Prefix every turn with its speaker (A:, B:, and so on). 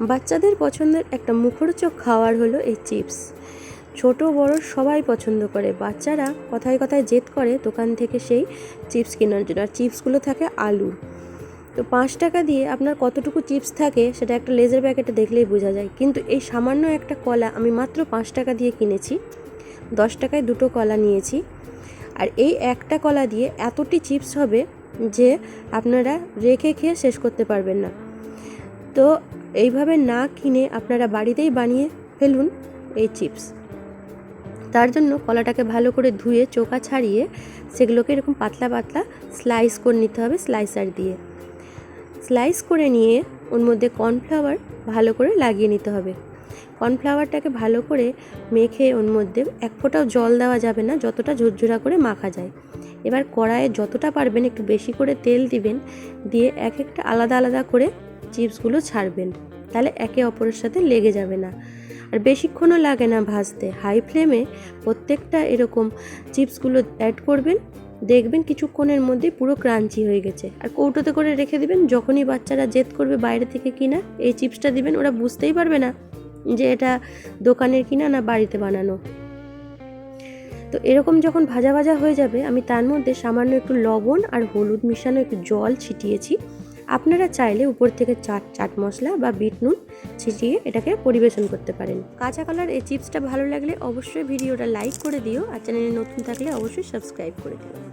A: বাচ্চাদের পছন্দের একটা মুখরোচক খাবার হলো এই চিপস। ছোট, বড় সবাই পছন্দ করে। বাচ্চারা কথায় কথায় জেদ করে দোকান থেকে সেই চিপস কেনার জন্য। আর চিপসগুলো থাকে আলুর তো পাঁচ টাকা দিয়ে আপনার কতটুকু চিপস থাকে সেটা একটা লেজার প্যাকেটে দেখলেই বোঝা যায়। কিন্তু এই সামান্য একটা কলা আমি মাত্র পাঁচ টাকা দিয়ে কিনেছি। দশ টাকায় দুটো কলা নিয়েছি। আর এই একটা কলা দিয়ে এতটি চিপস হবে যে আপনারা রেখে খেয়ে শেষ করতে পারবেন না। তো এইভাবে না কিনে আপনারা বাড়িতেই বানিয়ে ফেলুন এই চিপস। তার জন্য কলাটাকে ভালো করে ধুয়ে চোকা ছাড়িয়ে সেগুলোকে এরকম পাতলা পাতলা স্লাইস করে নিতে হবে, স্লাইসার দিয়ে। স্লাইস করে নিয়ে ওর মধ্যে কর্নফ্লাওয়ার ভালো করে লাগিয়ে নিতে হবে। কর্নফ্লাওয়ারটাকে ভালো করে মেখে ওর মধ্যে এক ফোঁটাও জল দেওয়া যাবে না, যতটা ঝুরঝুরা করে মাখা যায়। এবার কড়াইয়ে যতটা পারবেন একটু বেশি করে তেল দিবেন, দিয়ে এক একটা আলাদা আলাদা করে চিপসগুলো ছাড়বেন, তাহলে একে অপরের সাথে লেগে যাবে না। আর বেশিক্ষণও লাগে না ভাজতে। হাই ফ্লেমে প্রত্যেকটা এরকম চিপসগুলো অ্যাড করবেন, দেখবেন কিছুক্ষণের মধ্যেই পুরো ক্রাঞ্চি হয়ে গেছে। আর কৌটোতে করে রেখে দিবেন, যখনই বাচ্চারা জেদ করবে বাইরে থেকে কিনা, এই চিপসটা দিবেন, ওরা বুঝতেই পারবে না যে এটা দোকানের কিনা না বাড়িতে বানানো। তো এরকম যখন ভাজা ভাজা হয়ে যাবে, আমি তার মধ্যে সামান্য একটু লবণ আর হলুদ মিশানো একটু জল ছিটিয়েছি। আপনারা চাইলে উপর থেকে চাট চাট মশলা বা বিট নুন ছিটিয়ে এটাকে পরিবেশন করতে পারেন। কাঁচা কালার এই চিপসটা ভালো লাগলে অবশ্যই ভিডিওটা লাইক করে দিও আর চ্যানেলে নতুন থাকলে অবশ্যই সাবস্ক্রাইব করে দিও।